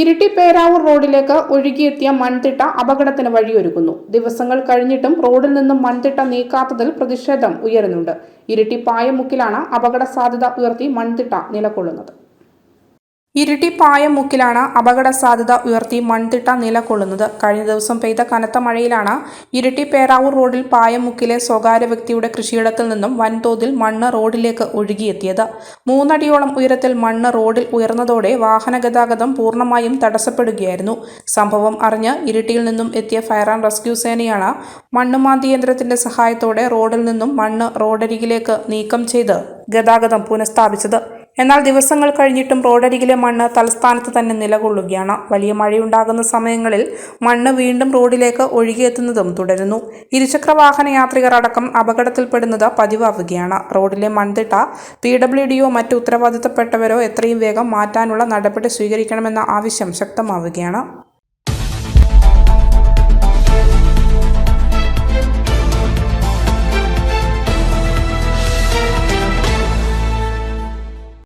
ഇരിട്ടി പേരാവൂർ റോഡിലേക്ക് ഒഴുകിയെത്തിയ മൺതിട്ട അപകടത്തിന് വഴിയൊരുക്കുന്നു. ദിവസങ്ങൾ കഴിഞ്ഞിട്ടും റോഡിൽ നിന്നും മൺതിട്ട നീക്കാത്തതിൽ പ്രതിഷേധം ഉയരുന്നുണ്ട്. ഇരിട്ടി പായമുക്കിലാണ് അപകട സാധ്യത ഉയർത്തി മൺതിട്ട നിലകൊള്ളുന്നത്. ഇരിട്ടി പായമുക്കിലാണ് അപകട സാധ്യത ഉയർത്തി മൺതിട്ട നിലകൊള്ളുന്നത്. കഴിഞ്ഞ ദിവസം പെയ്ത കനത്ത മഴയിലാണ് ഇരിട്ടി പേരാവൂർ റോഡിൽ പായമുക്കിലെ സ്വകാര്യ വ്യക്തിയുടെ കൃഷിയിടത്തിൽ നിന്നും വൻതോതിൽ മണ്ണ് റോഡിലേക്ക് ഒഴുകിയെത്തിയത്. മൂന്നടിയോളം ഉയരത്തിൽ മണ്ണ് റോഡിൽ ഉയർന്നതോടെ വാഹന ഗതാഗതം പൂർണമായും തടസ്സപ്പെടുകയായിരുന്നു. സംഭവം അറിഞ്ഞ് ഇരിട്ടിയിൽ നിന്നും എത്തിയ ഫയർ ആൻഡ് റെസ്ക്യൂ സേനയാണ് മണ്ണുമാന്തി യന്ത്രത്തിന്റെ സഹായത്തോടെ റോഡിൽ നിന്നും മണ്ണ് റോഡരികിലേക്ക് നീക്കം ചെയ്ത് ഗതാഗതം പുനഃസ്ഥാപിച്ചത്. എന്നാൽ ദിവസങ്ങൾ കഴിഞ്ഞിട്ടും റോഡരികിലെ മണ്ണ് തലസ്ഥാനത്ത് തന്നെ നിലകൊള്ളുകയാണ്. വലിയ മഴയുണ്ടാകുന്ന സമയങ്ങളിൽ മണ്ണ് വീണ്ടും റോഡിലേക്ക് ഒഴുകിയെത്തുന്നതും തുടരുന്നു. ഇരുചക്ര വാഹന യാത്രികർ അടക്കം അപകടത്തിൽപ്പെടുന്നത് പതിവാവുകയാണ്. റോഡിലെ മൺതിട്ട പി ഡബ്ല്യു ഡിയോ മറ്റ് ഉത്തരവാദിത്തപ്പെട്ടവരോ എത്രയും വേഗം മാറ്റാനുള്ള നടപടി സ്വീകരിക്കണമെന്ന ആവശ്യം ശക്തമാവുകയാണ്.